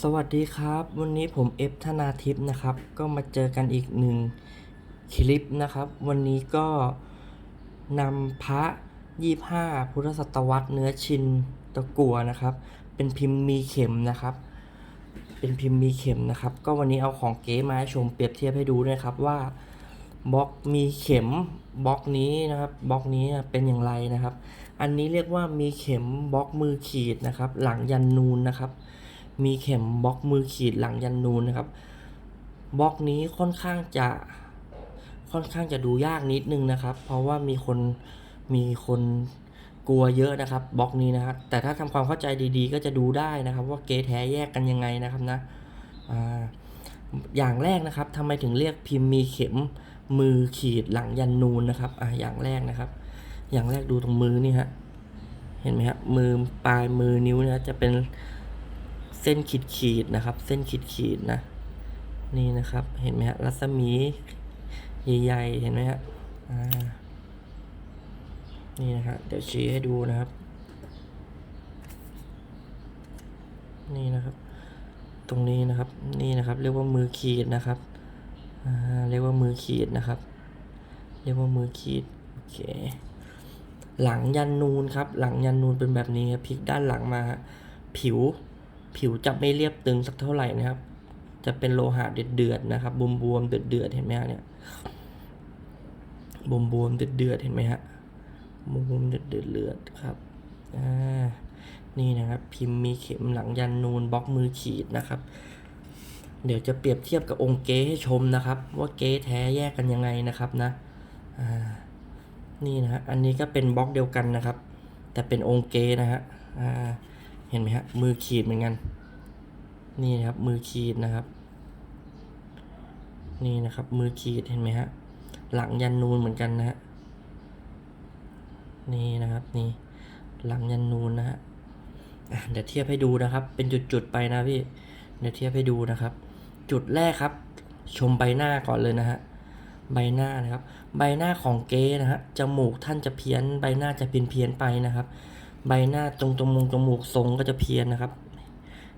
สวัสดีครับ วันนี้ผมเอฟธนาทิพย์นะครับ ก็มาเจอกันอีกหนึ่งคลิปนะครับ วันนี้ก็นำพระยี่ห้าพุทธศตวรรษเนื้อชินตะกัวนะครับ เป็นพิมพ์มีเข็มนะครับ เป็นพิมพ์มีเข็มนะครับ ก็วันนี้เอาของเก๋มาให้ชมเปรียบเทียบให้ดูด้วยครับว่าบล็อกมีเข็มบล็อกนี้นะครับบล็อกนี้เป็นอย่างไรนะครับ อันนี้เรียกว่ามีเข็มบล็อกมือขีดนะครับ หลังยันนูนนะครับ มีเข็มบล็อกมือขีดหลังยันนูนนะครับบล็อกนี้ค่อนข้างจะค่อนข้างจะดูยากนิดนึงนะครับ เพราะว่ามีคนมีคนกลัวเยอะนะครับบล็อกนี้นะครับแต่ถ้าทำความเข้าใจดีๆ ก็จะดูได้นะครับ ว่าเกแท้แยกกันยังไงนะครับนะอ่าอย่างแรกนะครับทำไมถึงเรียกพิมพ์มีเข็มมือขีดหลังยันนูนนะครับอ่าอย่างแรกนะครับ อย่างแรกดูตรงมือนี่ฮะเห็นไหมครับมือปลายมือนิ้วนะจะเป็น เส้นขีดขีดนะครับ เส้นขีดขีดนะ นี่นะครับ เห็นไหมฮะ รัศมีใหญ่ๆ เห็นไหมฮะอ่านี่นะครับเดี๋ยวชี้ให้ดูนะครับ นี่นะครับ ตรงนี้นะครับ นี่นะครับ เรียกว่ามือขีดนะครับ อ่า เรียกว่ามือขีดนะครับ เรียกว่ามือขีด โอเค หลังยันนูนครับ หลังยันนูนเป็นแบบนี้ครับพลิกด้านหลังมาฮะผิว ผิวจะไม่เรียบตึงสักเท่าไหร่นะครับ จะเป็นโลหะเดือดๆนะครับบวมๆเดือดๆเห็นไหมฮะเนี่ยบวมๆเดือดๆเห็นไหมฮะบวมๆเดือดเดือดเลือดครับอ่านี่นะครับ พิมพ์มีเข็มหลังยันนูนบล็อกมือขีดนะครับ เดี๋ยวจะเปรียบเทียบกับองค์เก๊ให้ชมนะครับ ว่าเก๊แท้แยกกันยังไงนะครับนะอ่านี่นะฮะอันนี้ก็เป็นบล็อกเดียวกันนะครับ แต่เป็นองค์เก๊นะฮะอ่า ห็นไหมฮะ มือขีดเหมือนกัน นี่นะครับ มือขีดนะครับ นี่นะครับ มือขีดเห็นไหมฮะ หลังยันนูนเหมือนกันนะฮะ นี่นะครับ นี่ หลังยันนูนนะฮะเดี๋ยวเทียบให้ดูนะครับ เป็นจุดๆไปนะพี่ เดี๋ยวเทียบให้ดูนะครับ จุดแรกครับ ชมใบหน้าก่อนเลยนะฮะ ใบหน้านะครับ ใบหน้าของเก๊นะฮะ จมูกท่านจะเพี้ยน ใบหน้าจะเพี้ยนเพี้ยนไปนะครับ ใบหน้าตรงตรงมุงจมูกทรงก็จะเพี้ยนนะครับ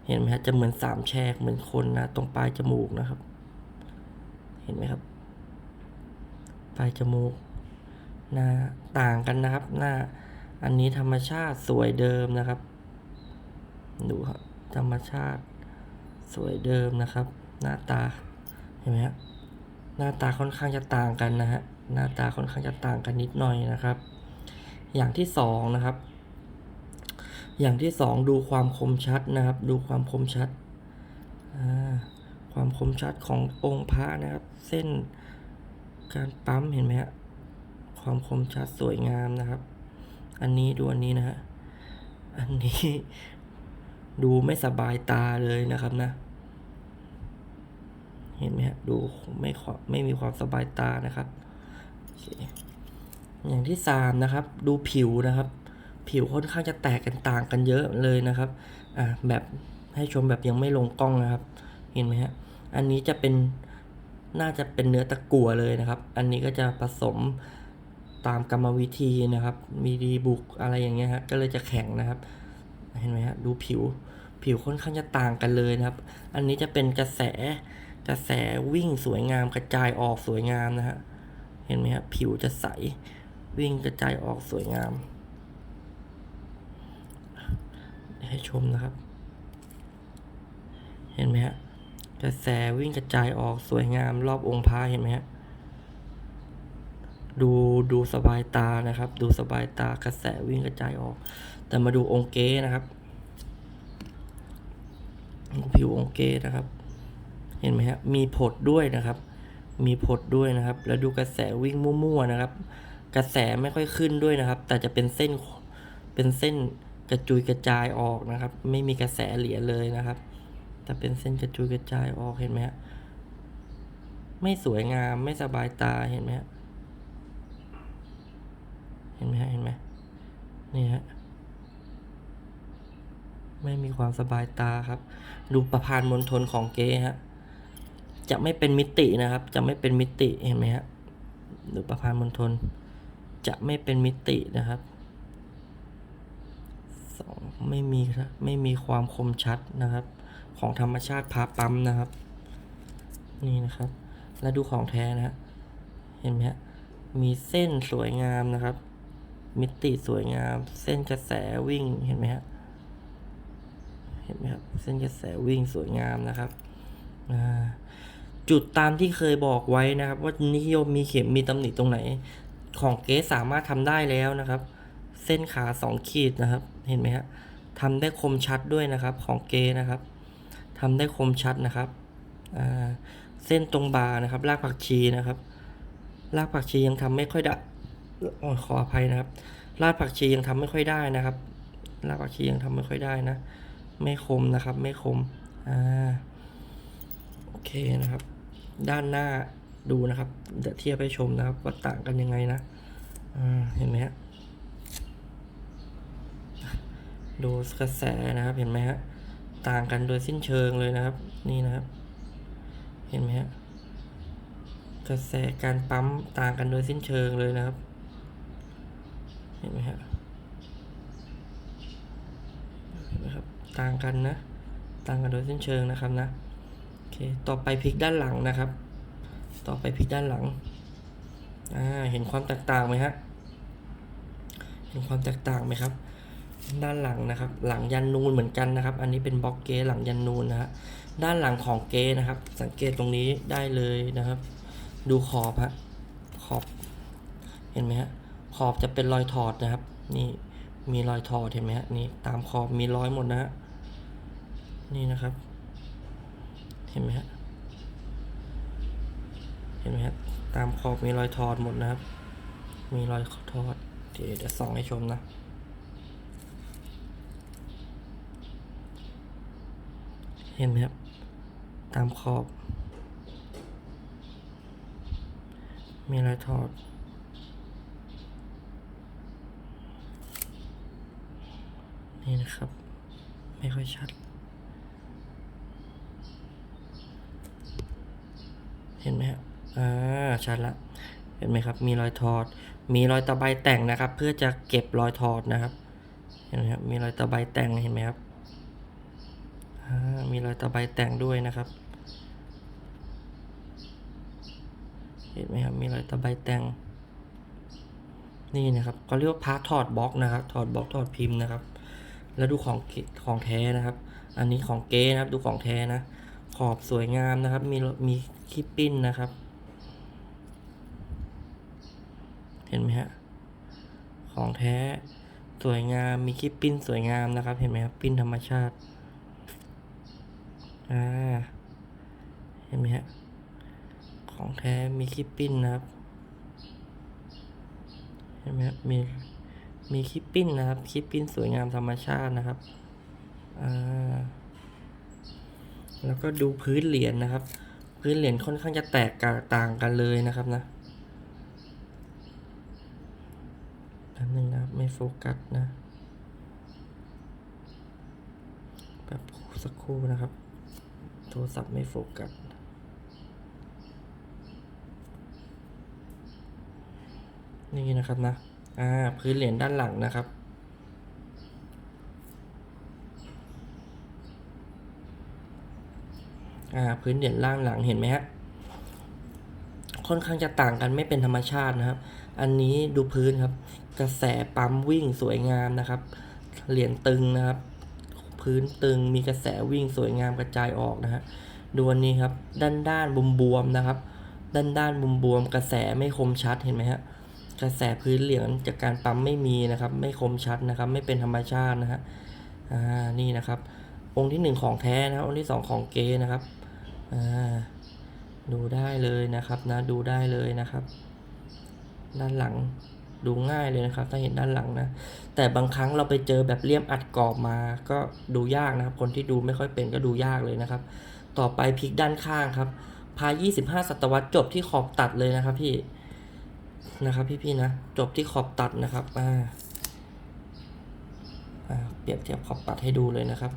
เห็นไหมฮะจะเหมือนสามแฉกเหมือนคนนะ ตรงปลายจมูกนะครับ เห็นไหมครับ ปลายจมูกหน้าต่างกันนะครับ หน้าอันนี้ธรรมชาติสวยเดิมนะครับ ดูครับ ธรรมชาติสวยเดิมนะครับ หน้าตาเห็นไหมฮะหน้าตาค่อนข้างจะต่างกันนะฮะหน้าตาค่อนข้างจะต่างกันนิดหน่อยนะครับ อย่างที่สองนะครับ อย่างที่สองดูความคมชัดนะครับ ดูความคมชัด ความคมชัดขององค์พระนะครับ เส้นการปั๊มเห็นไหมฮะความคมชัดสวยงามนะครับ อันนี้ดูอันนี้นะฮะอันนี้ดูไม่สบายตาเลยนะครับนะ เห็นไหมฮะดูไม่ไม่มีความสบายตานะครับ อย่างที่สามนะครับ ดูผิวนะครับ ผิวค่อนข้างจะแตกกันต่างกันเยอะเลยนะครับอ่าแบบให้ชมแบบยังไม่ลงกล้องนะครับ เห็นไหมฮะอันนี้จะเป็นน่าจะเป็นเนื้อตะกั่วเลยนะครับ อันนี้ก็จะผสมตามกรรมวิธีนะครับ มีดีบุกอะไรอย่างเงี้ยฮะก็เลยจะแข็งนะครับ เห็นไหมฮะดูผิวผิวค่อนข้างจะต่างกันเลยนะครับ อันนี้จะเป็นกระแสกระแสวิ่งสวยงามกระจายออกสวยงามนะฮะ เห็นไหมฮะผิวจะใสวิ่งกระจายออกสวยงาม ให้ชมนะครับ เห็นไหมฮะกระแสวิ่งกระจายออกสวยงามรอบองค์พระเห็นไหมฮะดูดูสบายตานะครับ ดูสบายตากระแสวิ่งกระจายออก แต่มาดูองค์เก้นะครับผิวองค์เก้นะครับ เห็นไหมฮะมีผดด้วยนะครับ มีผดด้วยนะครับ แล้วดูกระแสวิ่งมั่วๆนะครับ กระแสไม่ค่อยขึ้นด้วยนะครับ แต่จะเป็นเส้นเป็นเส้น กระจุยกระจายออกนะครับ ไม่มีกระแสเหลียเลยนะครับแต่เป็นเส้นกระจุยกระจายออกเห็นไหมฮะไม่สวยงามไม่สบายตาเห็นไหมฮะเห็นไหมฮะเห็นไหมนี่ฮะไม่มีความสบายตาครับ ดูประพานมณฑลของเก๊ฮะจะไม่เป็นมิตินะครับ จะไม่เป็นมิติเห็นไหมฮะดูประพานมณฑลจะไม่เป็นมิตินะครับ ไม่มีครับไม่มีความคมชัดนะครับ ของธรรมชาติพาปั๊มนะครับ นี่นะครับ แล้วดูของแท้นะฮะเห็นไหมฮะมีเส้นสวยงามนะครับ มิติสวยงาม เส้นกระแสวิ่งเห็นไหมฮะเห็นไหมครับเส้นกระแสวิ่งสวยงามนะครับจุดตามที่เคยบอกไว้นะครับ ว่านิยมมีเข็มมีตำหนิตรงไหน ของเก๊สามารถทำได้แล้วนะครับ เส้นขาสองขีดนะครับ เห็นไหมฮะ ทำได้คมชัดด้วยนะครับของเกนะครับทำได้คมชัดนะครับเส้นตรงบาร์นะครับรากผักชีนะครับรากผักชียังทำไม่ค่อยได้โอ้ยขออภัยนะครับรากผักชียังทำไม่ค่อยได้นะครับรากผักชียังทำไม่ค่อยได้นะ ไม่คมนะครับ ไม่คมอ่าโอเคนะครับ ด้านหน้าดูนะครับเดี๋ยวเทียบให้ชมนะครับว่าต่างกันยังไงนะอ่าเห็นไหมฮะ ดูกระแสนะครับเห็นไหมฮะต่างกันโดยสิ้นเชิงเลยนะครับ นี่นะครับ เห็นไหมฮะกระแสการปั๊มต่างกันโดยสิ้นเชิงเลยนะครับ เห็นไหมฮะเห็นไหมครับต่างกันนะ ต่างกันโดยสิ้นเชิงนะครับนะโอเคต่อไปพลิกด้านหลังนะครับ ต่อไปพลิกด้านหลังอ่าเห็นความแตกต่างไหมฮะเห็นความแตกต่างไหมครับ ด้านหลังนะครับ หลังยันนูนเหมือนกันนะครับ อันนี้เป็นบล็อกเกหลังยันนูนนะฮะด้านหลังของเกนะครับ สังเกตตรงนี้ได้เลยนะครับ ดูขอบฮะขอบ เห็นไหมฮะขอบจะเป็นรอยถอดนะครับ นี่มีรอยถอดเห็นไหมฮะนี่ตามขอบมีรอยหมดนะฮะนี่นะครับ เห็นไหมฮะเห็นไหมฮะตามขอบมีรอยถอดหมดนะครับ มีรอยถอดเดี๋ยวเดี๋ยวส่องให้ชมนะ เห็นไหมครับ ตามขอบ มีรอยถอด นี่นะครับ ไม่ค่อยชัด เห็นไหมครับอ่าชัดละเห็นไหมครับ มีรอยถอด มีรอยตะไบแต่งนะครับ เพื่อจะเก็บรอยถอดนะครับ เห็นไหมครับ มีรอยตะไบแต่ง เห็นไหมครับ มีรอยตะไบแต่งด้วยนะครับ เห็นไหมครับ มีรอยตะไบแต่ง นี่นะครับก็เรียกว่าพาร์ทถอดบล็อกนะครับ ถอดบล็อกถอดพิมพ์นะครับ แล้วดูของของแท้นะครับ อันนี้ของเก๊นะครับ ดูของแท้นะ ขอบสวยงามนะครับ มีมีคีปปิ้นนะครับ เห็นไหมฮะ ของแท้สวยงาม มีคีปปิ้นสวยงามนะครับ เห็นไหมครับ ปิ้นธรรมชาติ อ่าเห็นไหมฮะ ของแท้มีคีปปิ้นนะครับ เห็นไหมครับมีมีคีปปิ้นนะครับคีปปิ้นสวยงามธรรมชาตินะครับอ่าแล้วก็ดูพื้นเหรียญนะครับ พื้นเหรียญค่อนข้างจะแตกต่างกันเลยนะครับนะแป๊บนึงนะครับไม่โฟกัสนะแบบสักครู่นะครับ รศัพท์ไม่โฟกัสนี่นะครับนะ อ่า พื้นเหรียญด้านหลังนะครับ อ่า พื้นเหรียญล่างหลังเห็นไหมฮะ ค่อนข้างจะต่างกันไม่เป็นธรรมชาตินะครับ อันนี้ดูพื้นครับ กระแสปั๊มวิ่งสวยงามนะครับ เหรียญตึงนะครับ พื้นตึง มีกระแสวิ่งสวยงามกระจายออกนะฮะดูอันนี้ครับ ด้านด้านบวมบวมๆนะครับ ด้านด้านบวมบวมๆกระแสไม่คมชัดเห็นไหมฮะกระแสพื้นเหรียญจากการปั๊มไม่มีนะครับ ไม่คมชัดนะครับ ไม่เป็นธรรมชาตินะฮะอ่านี่นะครับ องค์ที่หนึ่งของแท้นะครับองค์ที่สองของเกนะครับอ่าดูได้เลยนะครับนะดูได้เลยนะครับ ด้านหลัง ดูง่ายเลยนะครับ ถ้าเห็นด้านหลังนะ แต่บางครั้งเราไปเจอแบบเลี่ยมอัดกรอบมา ก็ดูยากนะครับ คนที่ดูไม่ค่อยเป็นก็ดูยากเลยนะครับ ต่อไปพลิกด้านข้างครับ พา 25 ศตวรรษจบที่ขอบตัดเลยนะครับพี่ นะครับพี่ๆนะ จบที่ขอบตัดนะครับ อ่าอ่าเปรียบเทียบขอบตัดให้ดูเลยนะครับ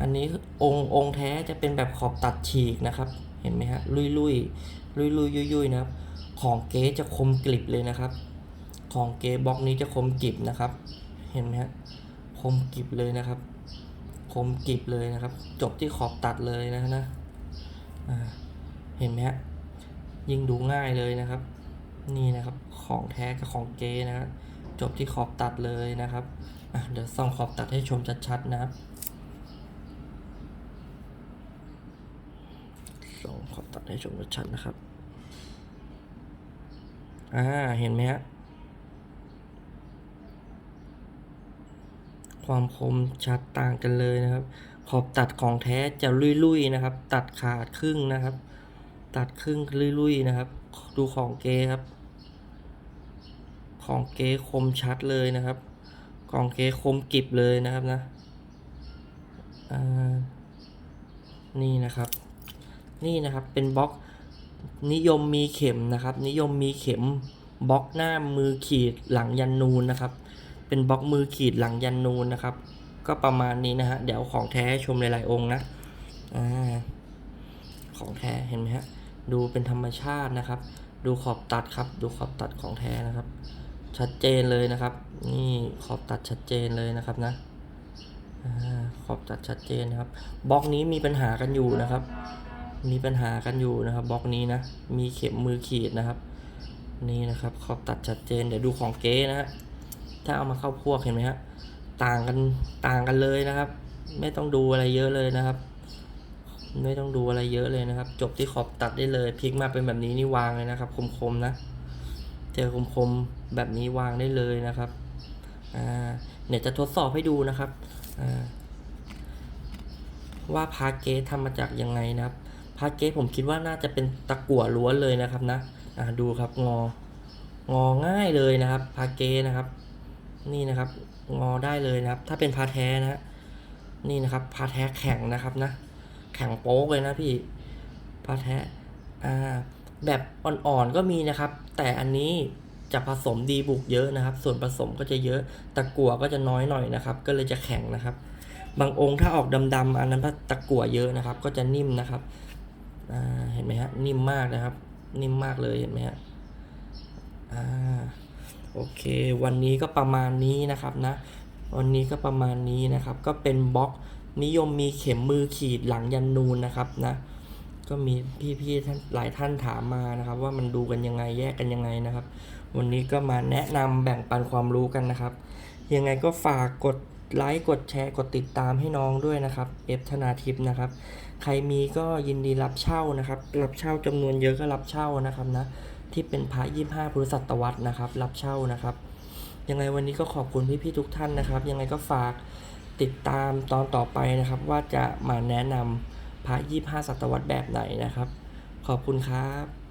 อันนี้องค์องค์แท้จะเป็นแบบขอบตัดฉีกนะครับ เห็นไหมฮะลุยลุยลุยลุยยุยยุยนะครับ ของเก๊จะคมกริบเลยนะครับ ของเก๊บล็อกนี้จะคมกริบนะครับ เห็นไหมฮะคมกริบเลยนะครับ คมกริบเลยนะครับ จบที่ขอบตัดเลยนะนะเห็นไหมฮะยิ่งดูง่ายเลยนะครับ นี่นะครับของแท้กับของเก๊นะครับจบที่ขอบตัดเลยนะครับเดี๋ยวส่องขอบตัดให้ชมชัดๆนะครับส่องขอบตัดให้ชมชัดๆนะครับ อ่า เห็นไหมฮะ ความคมชัดต่างกันเลยนะครับ ขอบตัดของแท้จะลุยๆนะครับ ตัดขาดครึ่งนะครับ ตัดครึ่งลุยๆนะครับ ดูของเกครับ ของเกคมชัดเลยนะครับ ของเกคมกิบเลยนะครับนะ อ่า นี่นะครับ นี่นะครับ เป็นบล็อก นิยมมีเข็มนะครับ นิยมมีเข็มบล็อกหน้ามือขีดหลังยันนูนนะครับ เป็นบล็อกมือขีดหลังยันนูนนะครับ ก็ประมาณนี้นะฮะเดี๋ยวของแท้ชมหลายๆองค์นะอ่าของแท้เห็นไหมฮะดูเป็นธรรมชาตินะครับ ดูขอบตัดครับ ดูขอบตัดของแท้นะครับ ชัดเจนเลยนะครับ นี่ขอบตัดชัดเจนเลยนะครับนะอขอบตัดชัดเจนนะครับบล็อกนี้มีปัญหากันอยู่นะครับ มีปัญหากันอยู่นะครับบล็อกนี้นะ มีเข็มมือขีดนะครับ นี่นะครับขอบตัดชัดเจนเดี๋ยวดูของเก๊นะฮะถ้าเอามาเข้าพวกเห็นไหมฮะต่างกันต่างกันเลยนะครับ ไม่ต้องดูอะไรเยอะเลยนะครับ ไม่ต้องดูอะไรเยอะเลยนะครับ จบที่ขอบตัดได้เลยพลิกมาเป็นแบบนี้นี่วางเลยนะครับ คมๆนะเจอคมๆแบบนี้วางได้เลยนะครับอ่าเนี่ยจะทดสอบให้ดูนะครับอ่าว่าพาเกสทำมาจากยังไงนะครับาเกสผมคิดว่าน่าจะเป็นตะกั่วล้วนเลยนะครับนะดูครับงององ่ายเลยนะครับพาเกสนะครับ นี่นะครับ งอได้เลยนะครับ ถ้าเป็นพาแท้นะนี่นะครับพาแท้แข็งนะครับนะ แข็งโป๊กเลยนะพี่พาแท้อ่าแบบอ่อนๆก็มีนะครับ แต่อันนี้จะผสมดีบุกเยอะนะครับ ส่วนผสมก็จะเยอะตะกั่วก็จะน้อยหน่อยนะครับ ก็เลยจะแข็งนะครับ บางองค์ถ้าออกดำๆอันนั้นตะกั่วเยอะนะครับ ก็จะนิ่มนะครับ เห็นไหมฮะนิ่มมากนะครับ นิ่มมากเลยเห็นไหมฮะอ่าโอเค วันนี้ก็ประมาณนี้นะครับนะ วันนี้ก็ประมาณนี้นะครับ ก็เป็นบล็อกนิยมมีเข็มมือขีดหลังยันนูนนะครับนะก็มีพี่ๆท่านหลายท่านถามมานะครับ ว่ามันดูกันยังไงแยกกันยังไงนะครับ วันนี้ก็มาแนะนำแบ่งปันความรู้กันนะครับ ยังไงก็ฝากกดไลค์กดแชร์กดติดตามให้น้องด้วยนะครับ เอฟธนาทิพย์นะครับ ใครมีก็ยินดีรับเช่านะครับ รับเช่าจำนวนเยอะก็รับเช่านะครับนะ ที่เป็นพระยี่ห้าพุทธศตวรรษนะครับ รับเช่านะครับ ยังไงวันนี้ก็ขอบคุณพี่ๆทุกท่านนะครับ ยังไงก็ฝากติดตามตอนต่อไปนะครับ ว่าจะมาแนะนำพระยี่ห้าศตวรรษแบบไหนนะครับ ขอบคุณครับ